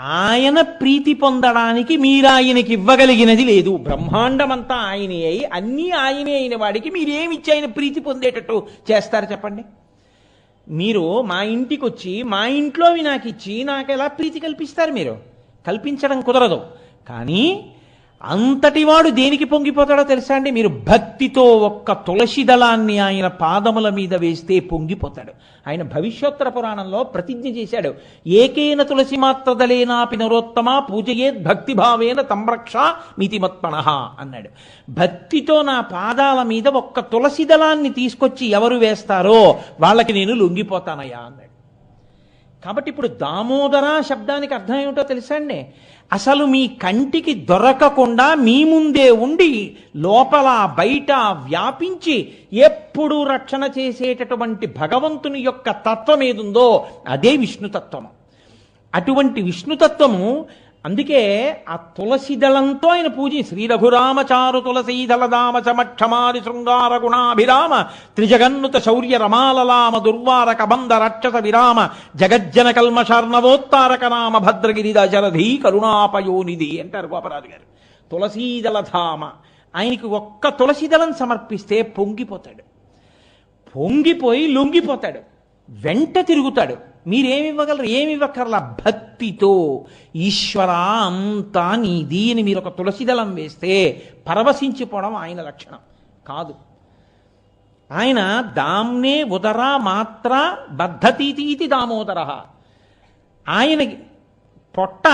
ఆయన ప్రీతి పొందడానికి మీరు ఆయనకి ఇవ్వగలిగినది లేదు. బ్రహ్మాండమంతా ఆయనే అయి అన్నీ ఆయనే అయిన వాడికి మీరేమిచ్చి ఆయన ప్రీతి పొందేటట్టు చేస్తారు చెప్పండి? మీరు మా ఇంటికి వచ్చి మా ఇంట్లోవి నాకు ఇచ్చి నాకు ఎలా ప్రీతి కల్పిస్తారు మీరు? కల్పించడం కుదరదు. కానీ అంతటివాడు దేనికి పొంగిపోతాడో తెలుసా అండి? మీరు భక్తితో ఒక్క తులసి దళాన్ని ఆయన పాదముల మీద వేస్తే పొంగిపోతాడు. ఆయన భవిష్యోత్తర పురాణంలో ప్రతిజ్ఞ చేశాడు. ఏకేన తులసి మాత్రదలేనాపి నరోత్తమ పూజయేద్ భక్తిభావేన తంరక్ష మితిమత్పణ అన్నాడు. భక్తితో నా పాదాల మీద ఒక్క తులసి దళాన్ని తీసుకొచ్చి ఎవరు వేస్తారో వాళ్ళకి నేను లొంగిపోతానయ్యా అన్నాడు. కాబట్టి ఇప్పుడు దామోదర శబ్దానికి అర్థం ఏమిటో తెలుసా అండి అసలు మీ కంటికి దొరకకుండా మీ ముందే ఉండి లోపల బయట వ్యాపించి ఎప్పుడు రక్షణ చేసేటటువంటి భగవంతుని యొక్క తత్వం ఏదుందో అదే విష్ణుతత్వము. అటువంటి విష్ణుతత్వము అందుకే ఆ తులసి దళంతో ఆయన పూజ శ్రీ రఘురామచారు తులసీ దళదామ చమక్షమాది శృంగార గుణాభిరామ త్రిజగన్నుత శౌర్య రమాలలామ దుర్వార కబంధ రక్షస విరామ జగజ్జన కల్మషర్ణవోత్తారక నామ భద్రగిరి దశరథీ కరుణాపయోనిధి అంటారు గోపరాజు గారు. తులసీదళధామ ఆయనకి ఒక్క తులసి దళం సమర్పిస్తే పొంగిపోతాడు. పొంగిపోయి లొంగిపోతాడు. వెంట తిరుగుతాడు. మీరేమి ఇవ్వగలరు ఏమి ఇవ్వక్కర్లా భక్తితో ఈశ్వర అంతా నీది అని మీరు ఒక తులసిదళం వేస్తే పరవశించిపోవడం ఆయన లక్షణం. కాదు. ఆయన దామ్నే ఉదర మాత్ర బద్ధతీతి దామోదర. ఆయన పొట్ట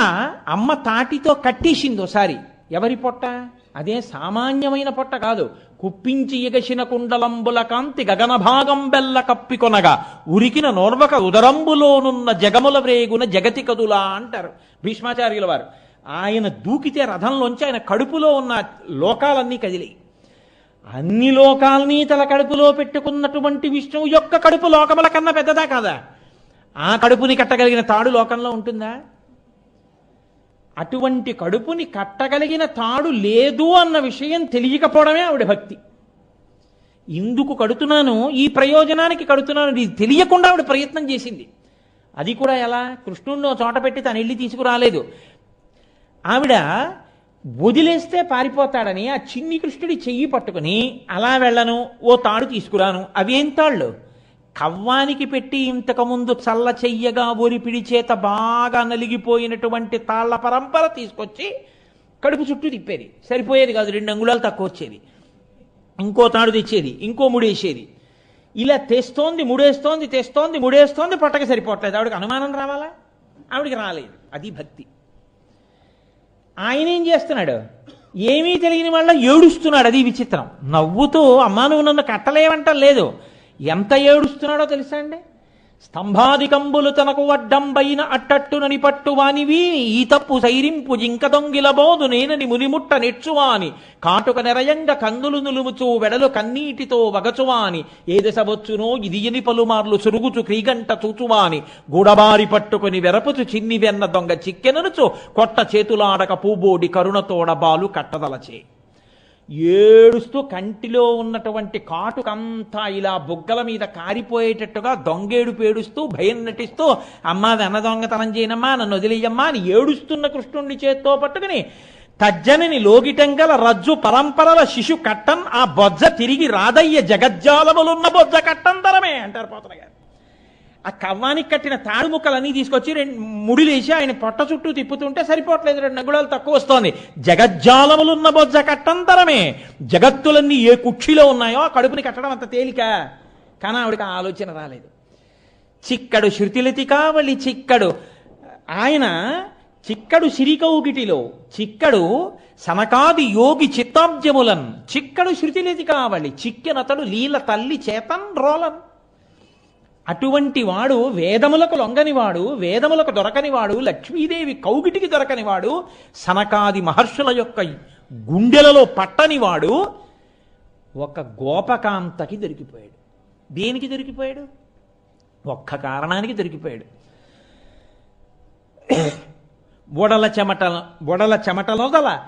అమ్మ తాటితో కట్టేసింది ఒకసారి ఎవరి పొట్ట? అదే సామాన్యమైన పొట్ట కాదు. కుప్పించి ఎగసిన కుండలంబుల కాంతి గగన భాగం బెల్ల కప్పికొనగా ఉరికిన నోర్వక ఉదరంబులోనున్న జగముల వ్రేగున జగతి కదులా అంటారు భీష్మాచార్యుల వారు. ఆయన దూకితే రథంలోంచి ఆయన కడుపులో ఉన్న లోకాలన్నీ కదిలి అన్ని లోకాల్ని తల కడుపులో పెట్టుకున్నటువంటి విష్ణువు యొక్క కడుపు లోకముల కన్నా పెద్దదా కాదా? ఆ కడుపుని కట్టగలిగిన తాడు లోకంలో ఉంటుందా? అటువంటి కడుపుని కట్టగలిగిన తాడు లేదు అన్న విషయం తెలియకపోవడమే ఆవిడ భక్తి. ఇందుకు కడుతున్నాను ఈ ప్రయోజనానికి కడుతున్నాను ఇది తెలియకుండా ఆవిడ ప్రయత్నం చేసింది. అది కూడా ఎలా? కృష్ణుడిని చోట పెట్టి తను ఇల్లు తీసుకురాలేదు. ఆవిడ వదిలేస్తే పారిపోతాడని ఆ చిన్ని కృష్ణుడి చెయ్యి పట్టుకుని అలా వెళ్ళను ఓ తాడు తీసుకురాను. అవేం తాళ్ళు? కవ్వానికి పెట్టి ఇంతకుముందు చల్ల చెయ్యగా ఒరిపిడి చేత బాగా నలిగిపోయినటువంటి తాళ్ళ పరంపర తీసుకొచ్చి కడుపు చుట్టూ తిప్పేది. సరిపోయేది కాదు రెండు అంగుళాలు తక్కువ వచ్చేది ఇంకో తాడు తెచ్చేది ఇంకో ముడేసేది. ఇలా తెస్తోంది ముడేస్తోంది తెస్తోంది ముడేస్తోంది పట్టక సరిపోవట్లేదు. ఆవిడకి అనుమానం రావాలా? ఆవిడకి రాలేదు. అది భక్తి. ఆయన ఏం చేస్తున్నాడు? ఏమీ తెలియని వాళ్ళ ఏడుస్తున్నాడు. అది విచిత్రం. నవ్వుతూ అమ్మా నువ్వు నన్ను కట్టలేవంటం లేదు. ఎంత ఏడుస్తున్నాడో తెలుసా అండి? స్తంభాధికంబులు తనకు వడ్డంబైన అట్టట్టునని పట్టువానివి ఈ తప్పు సైరింపు జింక దొంగిలబోదు నేనని మునిముట్ట నెచ్చువాని కాటుక నెరయంగ కందులు నులుముచు వెడలు కన్నీటితో వగచువాని ఏ దశ వచ్చునో ఇది ఎని పలుమార్లు సురుగుచు క్రీగంట చూచువాని గూడబారి పట్టుకుని వెరపుచు చిన్ని వెన్న దొంగ చిక్కెననుచు కొట్ట చేతులాడక పూబోడి కరుణతోడ బాలు కట్టదలచే. ఏడుస్తూ కంటిలో ఉన్నటువంటి కాటుకంతా ఇలా బుగ్గల మీద కారిపోయేటట్టుగా దొంగేడు పేడుస్తూ భయం నటిస్తూ అమ్మా వెన్న దొంగతనం చేయనమ్మా నన్ను వదిలేయమ్మా అని ఏడుస్తున్న కృష్ణుణ్ణి చేత్తో పట్టుకుని తజ్జనని లోగిటంగల రజ్జు పరంపరల శిశు కట్టన్ ఆ బొజ్జ తిరిగి రాదయ్య జగజ్జాలములున్న బొజ్జ కట్టం తరమే అంటారు పోతన గారు. ఆ కవ్వానికి కట్టిన తాడు ముక్కలన్నీ తీసుకొచ్చి రెండు ముడిలేసి ఆయన పొట్ట చుట్టూ తిప్పుతుంటే సరిపోవట్లేదు రెండు నగుళాలు తక్కువ వస్తోంది. జగజ్జాలములున్న బొజ్జ కట్టంతరమే. జగత్తులన్నీ ఏ కుక్షిలో ఉన్నాయో ఆ కడుపుని కట్టడం అంత తేలిక. కానీ ఆవిడకి ఆలోచన రాలేదు. చిక్కడు శృతిలతి కావలి చిక్కడు. ఆయన చిక్కడు సిరికౌగిటిలో చిక్కడు సనకాది యోగి చిత్తాబ్జములన్ చిక్కడు శృతిలతి కావలి చిక్కినతడు లీల తల్లి చేతన్ రోలన్. అటువంటి వాడు వేదములకు లొంగనివాడు వేదములకు దొరకనివాడు లక్ష్మీదేవి కౌగిటికి దొరకనివాడు సనకాది మహర్షుల యొక్క గుండెలలో పట్టనివాడు ఒక గోపకాంతకి దొరికిపోయాడు. దేనికి దొరికిపోయాడు? ఒక్క కారణానికి దొరికిపోయాడు. బొడల చెమట బొడల చెమటలొదల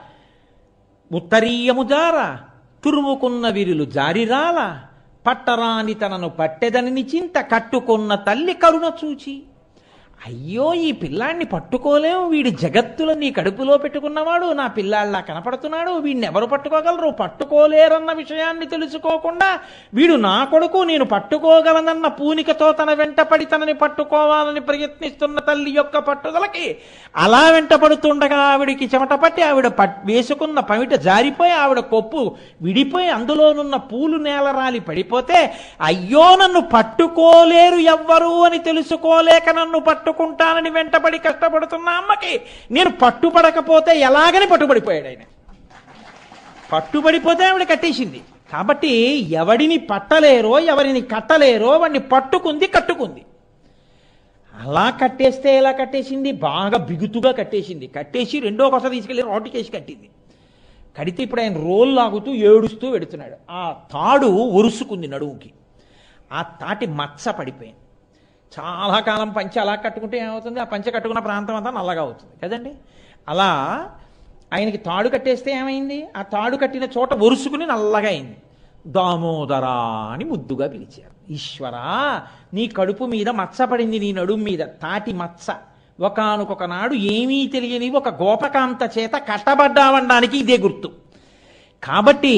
ఉత్తరీయము జార తురుముకున్న విరులు జారిరాల పట్టరాని తనను పట్టెదనని చింత కట్టుకున్న తల్లి కరుణ చూచి అయ్యో ఈ పిల్లాడిని పట్టుకోలేం. వీడి జగత్తులో నీ కడుపులో పెట్టుకున్నవాడు నా పిల్లాళ్ళ కనపడుతున్నాడు. వీడిని ఎవరు పట్టుకోగలరు? పట్టుకోలేరన్న విషయాన్ని తెలుసుకోకుండా వీడు నా కొడుకు నేను పట్టుకోగలనన్న పూనికతో తన వెంటపడి తనని పట్టుకోవాలని ప్రయత్నిస్తున్న తల్లి యొక్క పట్టుదలకి అలా వెంటపడుతుండగా ఆవిడికి చెమట పట్టి ఆవిడ పట్ వేసుకున్న పమిట జారిపోయి ఆవిడ కొప్పు విడిపోయి అందులోనున్న పూలు నేలరాలి పడిపోతే అయ్యో నన్ను పట్టుకోలేరు ఎవ్వరు అని తెలుసుకోలేక నన్ను పట్టు పట్టుకుంటానని వెంటపడి కష్టపడుతున్న అమ్మకి నేను పట్టుపడకపోతే ఎలాగని పట్టుబడిపోయాడు ఆయన. పట్టుబడిపోతే ఆవిడ కట్టేసింది. కాబట్టి ఎవడిని పట్టలేరో ఎవరిని కట్టలేరో వాడిని పట్టుకుంది కట్టుకుంది. అలా కట్టేస్తే ఎలా కట్టేసింది? బాగా బిగుతుగా కట్టేసింది. కట్టేసి రెండో కొత్త తీసుకెళ్ళి రోడ్డుకేసి కట్టింది. కడితే ఇప్పుడు ఆయన రోల్ లాగుతూ ఏడుస్తూ వెడుతున్నాడు. ఆ తాడు ఒరుసుకుంది నడువుకి. ఆ తాటి మచ్చ పడిపోయింది. చాలా కాలం పంచె అలా కట్టుకుంటే ఏమవుతుంది? ఆ పంచె కట్టుకున్న ప్రాంతం అంతా నల్లగా అవుతుంది. కదండి? అలా ఆయనకి తాడు కట్టేస్తే ఏమైంది? ఆ తాడు కట్టిన చోట ఒరుసుకుని నల్లగా అయింది. దామోదరా అని ముద్దుగా పిలిచారు. ఈశ్వరా నీ కడుపు మీద మచ్చ పడింది నీ నడుము మీద. తాటి మచ్చ. ఒకనొక నాడు ఏమీ తెలియని ఒక గోపకాంత చేత కట్టబడ్డావనడానికి ఇదే గుర్తు. కాబట్టి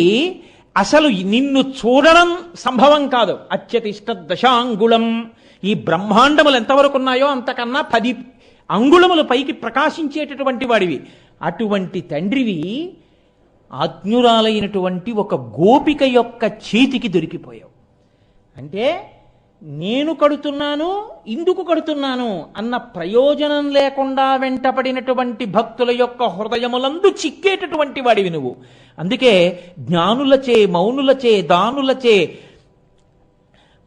అసలు నిన్ను చూడడం సంభవం కాదు. అత్యతిష్ట దశాంగుళం ఈ బ్రహ్మాండములు ఎంతవరకు ఉన్నాయో అంతకన్నా పది అంగుళముల పైకి ప్రకాశించేటటువంటి వాడివి. అటువంటి తండ్రివి ఆజ్ఞురాలైనటువంటి ఒక గోపిక యొక్క చేతికి దొరికిపోయావు. అంటే నేను కడుతున్నాను ఇందుకు కడుతున్నాను అన్న ప్రయోజనం లేకుండా వెంటపడినటువంటి భక్తుల యొక్క హృదయములందు చిక్కేటటువంటి వాడివి నువ్వు. అందుకే జ్ఞానులచే మౌనులచే దానులచే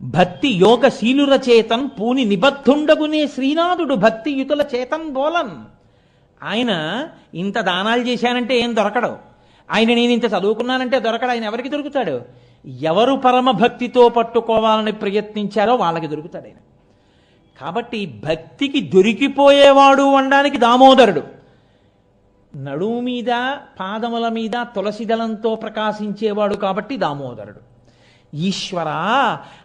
భక్తి యోగశీలుల చేతన్ పూని నిబద్ధుండగునే శ్రీనాథుడు భక్తి యుతుల చేతన్ బోలన్. ఆయన ఇంత దానాలు చేశానంటే ఏం దొరకడు. ఆయన నేను ఇంత చదువుకున్నానంటే దొరకడు ఆయన ఎవరికి దొరుకుతాడు? ఎవరు పరమ భక్తితో పట్టుకోవాలని ప్రయత్నించారో వాళ్ళకి దొరుకుతాడు ఆయన. కాబట్టి భక్తికి దొరికిపోయేవాడు అనడానికి దామోదరుడు. నడుము మీద పాదముల మీద తులసిదలంతో ప్రకాశించేవాడు కాబట్టి దామోదరుడు. ఈశ్వర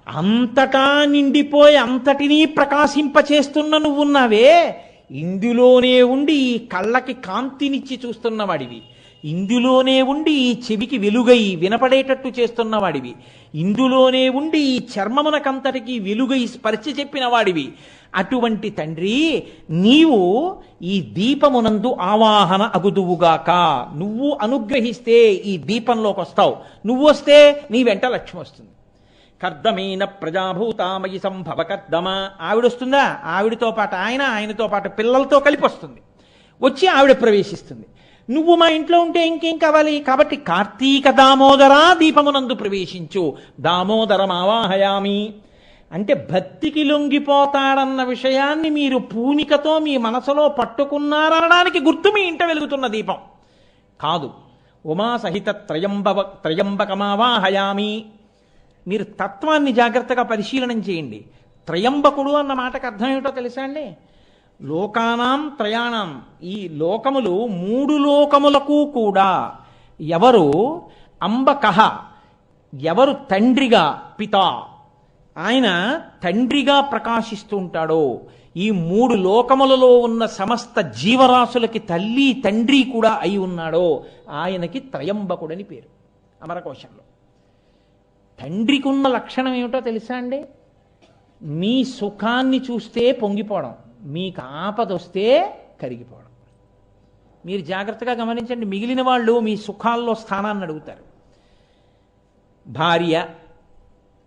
అంతటా నిండిపోయి అంతటినీ ప్రకాశింపచేస్తున్న నువ్వున్నావే. ఇందులోనే ఉండి ఈ కళ్ళకి కాంతినిచ్చి చూస్తున్నవాడివి. ఇందులోనే ఉండి ఈ చెవికి వెలుగై వినపడేటట్టు చేస్తున్నవాడివి. ఇందులోనే ఉండి ఈ చర్మమునకంతటికి వెలుగై స్పర్శ చెప్పిన వాడివి అటువంటి తండ్రి నీవు ఈ దీపమునందు ఆవాహన అగుదువుగాక. నువ్వు అనుగ్రహిస్తే ఈ దీపంలోకి వస్తావు నువ్వు వస్తే నీ వెంట లక్ష్యం వస్తుంది. కర్దమైన ప్రజాభూతామయి సంభవ కర్దమ. ఆవిడొస్తుందా? ఆవిడతో పాటు ఆయన ఆయనతో పాటు పిల్లలతో కలిపి వస్తుంది వచ్చి ఆవిడ ప్రవేశిస్తుంది. నువ్వు మా ఇంట్లో ఉంటే ఇంకేం కావాలి? కాబట్టి కార్తీక దామోదరా దీపమునందు ప్రవేశించు. దామోదరం ఆవాహయామి అంటే భక్తికి లొంగిపోతాడన్న విషయాన్ని మీరు పూనికతో మీ మనసులో పట్టుకున్నారనడానికి గుర్తు మీ ఇంట వెలుగుతున్న దీపం. కాదు ఉమా సహిత త్రయంబవ త్రయంబకమావాహయామి మీరు తత్వాన్ని జాగ్రత్తగా పరిశీలనం చేయండి. త్రయంబకుడు అన్న మాటకు అర్థం ఏమిటో తెలుసా అండి? లోకానాం త్రయాణం. ఈ లోకములు మూడు లోకములకు కూడా ఎవరు అంబకహ ఎవరు తండ్రిగా పిత. ఆయన తండ్రిగా ప్రకాశిస్తూ ఉంటాడో ఈ మూడు లోకములలో ఉన్న సమస్త జీవరాశులకి తల్లి తండ్రి కూడా అయి ఉన్నాడో. ఆయనకి త్రయంబకుడని పేరు. అమరకోశంలో. తండ్రికి ఉన్న లక్షణం ఏమిటో తెలుసా అండి? మీ సుఖాన్ని చూస్తే పొంగిపోవడం. మీకు ఆపద వస్తే కరిగిపోవడం. మీరు జాగ్రత్తగా గమనించండి మిగిలిన వాళ్ళు మీ సుఖాల్లో స్థానాన్ని అడుగుతారు. భార్య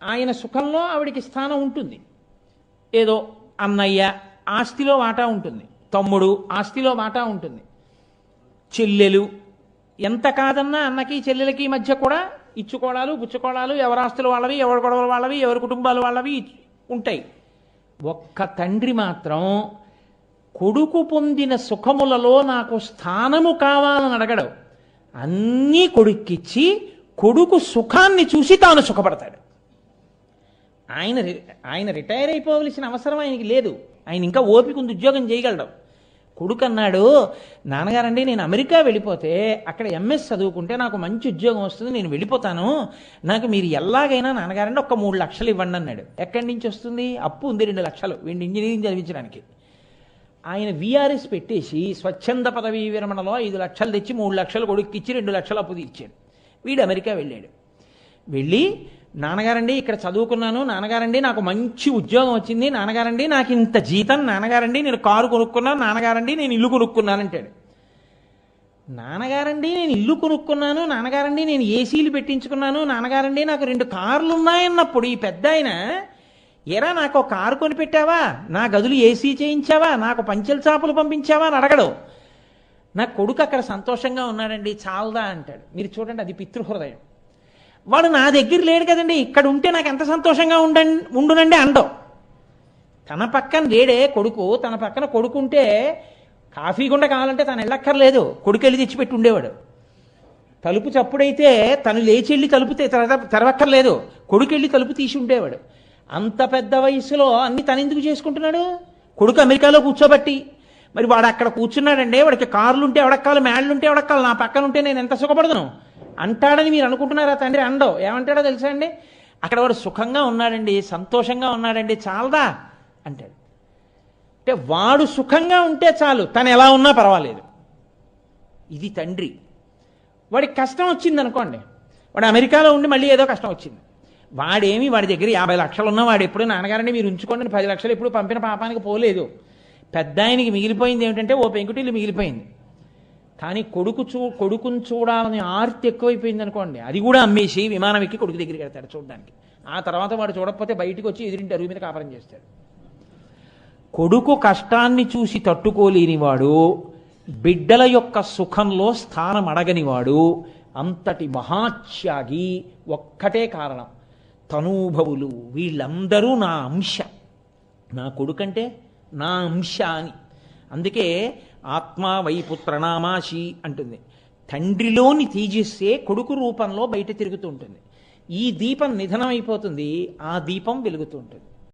ఆయన సుఖంలో ఆవిడికి స్థానం ఉంటుంది. ఏదో అన్నయ్య ఆస్తిలో వాటా ఉంటుంది. తమ్ముడు ఆస్తిలో వాటా ఉంటుంది. చెల్లెలు ఎంత కాదన్నా అన్నకి చెల్లెలకి మధ్య కూడా ఇచ్చుకోవడాలు పుచ్చుకోవడాలు ఎవరి ఆస్తులు వాళ్ళవి ఎవరి గొడవలు వాళ్ళవి ఎవరి కుటుంబాలు వాళ్ళవి ఉంటాయి. ఒక్క తండ్రి మాత్రం కొడుకు పొందిన సుఖములలో నాకు స్థానము కావాలని అడగడు. అన్నీ కొడుక్కిచ్చి కొడుకు సుఖాన్ని చూసి తాను సుఖపడతాడు. ఆయన రి- ఆయన రిటైర్ అయిపోవలసిన అవసరం ఆయనకి లేదు. ఆయన ఇంకా ఓపిక ఉంది ఉద్యోగం చేయగలడం. కొడుకు అన్నాడు నాన్నగారండి నేను అమెరికా వెళ్ళిపోతే అక్కడ ఎంఎస్ చదువుకుంటే నాకు మంచి ఉద్యోగం వస్తుంది నేను వెళ్ళిపోతాను. నాకు మీరు ఎలాగైనా నాన్నగారండి ఒక్క మూడు లక్షలు ఇవ్వండి అన్నాడు. ఎక్కడి నుంచి వస్తుంది? అప్పు ఉంది రెండు లక్షలు. వీడిని ఇంజనీరింగ్ చదివించడానికి. ఆయన విఆర్ఎస్ పెట్టేసి స్వచ్ఛంద పదవీ విరమణలో ఐదు లక్షలు తెచ్చి మూడు లక్షలు కొడుక్కిచ్చి రెండు లక్షలు అప్పు తీర్చాడు. వీడు అమెరికా వెళ్ళాడు. వెళ్ళి నాన్నగారండి ఇక్కడ చదువుకున్నాను. నాన్నగారండి నాకు మంచి ఉద్యోగం వచ్చింది. నాన్నగారండి నాకు ఇంత జీతం. నాన్నగారండి నేను కారు కొనుక్కున్నాను. నాన్నగారండి నేను ఇల్లు కొనుక్కున్నాను అంటాడు. నాన్నగారండి నేను ఇల్లు కొనుక్కున్నాను. నాన్నగారండి నేను ఏసీలు పెట్టించుకున్నాను. నాన్నగారండి నాకు రెండు కార్లు ఉన్నాయన్నప్పుడు ఈ పెద్ద ఆయన ఎరా నాకు కారు కొనిపెట్టావా? నా గదులు ఏసీ చేయించావా? నాకు పంచెల చాపలు పంపించావా? అని అడగడు. నా కొడుకు అక్కడ సంతోషంగా ఉన్నాడండి. చాలదా అంటాడు. మీరు చూడండి అది పితృహృదయం వాడు నా దగ్గర లేడు కదండి. ఇక్కడ ఉంటే నాకు ఎంత సంతోషంగా ఉండండి ఉండునండి అండం తన పక్కన లేడే కొడుకు తన పక్కన కొడుకుంటే కాఫీ గుండె కావాలంటే తను వెళ్ళక్కర్లేదు. కొడుకు వెళ్ళి తెచ్చిపెట్టి ఉండేవాడు. తలుపు చప్పుడైతే తను లేచి వెళ్ళి తలుపు తెరవక్కర్లేదు. కొడుకు వెళ్ళి తలుపు తీసి ఉండేవాడు. అంత పెద్ద వయసులో అన్ని తను ఎందుకు చేసుకుంటున్నాడు? కొడుకు అమెరికాలో కూర్చోబట్టి. మరి వాడు అక్కడ కూర్చున్నాడండి వాడికి కార్లుంటే ఎవడక్కాలి మేళ్ళుంటే ఎవడక్కాలి నా పక్కన ఉంటే నేను ఎంత సుఖపడదను? అంటాడని మీరు అనుకుంటున్నారా తండ్రి? అండవు ఏమంటాడో తెలుసా అండి? అక్కడ వాడు సుఖంగా ఉన్నాడండి సంతోషంగా ఉన్నాడండి చాలదా? అంటాడు. అంటే వాడు సుఖంగా ఉంటే చాలు తను ఎలా ఉన్నా పర్వాలేదు. ఇది తండ్రి. వాడికి కష్టం వచ్చింది అనుకోండి. వాడు అమెరికాలో ఉండి మళ్ళీ ఏదో కష్టం వచ్చింది. వాడేమి వాడి దగ్గర యాభై లక్షలు ఉన్నా వాడు ఎప్పుడు నాన్నగారండి మీరు ఉంచుకోండి పది లక్షలు ఎప్పుడు పంపిన పాపానికి పోలేదు. పెద్ద ఆయనకి మిగిలిపోయింది ఏమిటంటే ఓ పెంకుటిల్లు మిగిలిపోయింది. కానీ కొడుకు చూ కొడుకుని చూడాలని ఆర్తి ఎక్కువైపోయింది అనుకోండి అది కూడా అమ్మేసి విమానం ఎక్కి కొడుకు దగ్గరికి వెళ్తాడు చూడడానికి. ఆ తర్వాత వాడు చూడకపోతే బయటికి వచ్చి ఎదురింటి అరుగు మీద కాపరం చేస్తాడు. కొడుకు కష్టాన్ని చూసి తట్టుకోలేనివాడు బిడ్డల యొక్క సుఖంలో స్థానం అడగనివాడు అంతటి మహాత్యాగి ఒక్కటే కారణం. తనూభవులు వీళ్ళందరూ నా అంశ. నా కొడుకంటే నా అంశ అని. అందుకే ఆత్మా వైపుత్రనామాశి అంటుంది. తండ్రిలోని తేజస్సే కొడుకు రూపంలో బయట తిరుగుతూ ఉంటుంది. ఈ దీపం నిధనం అయిపోతుంది ఆ దీపం వెలుగుతూ ఉంటుంది.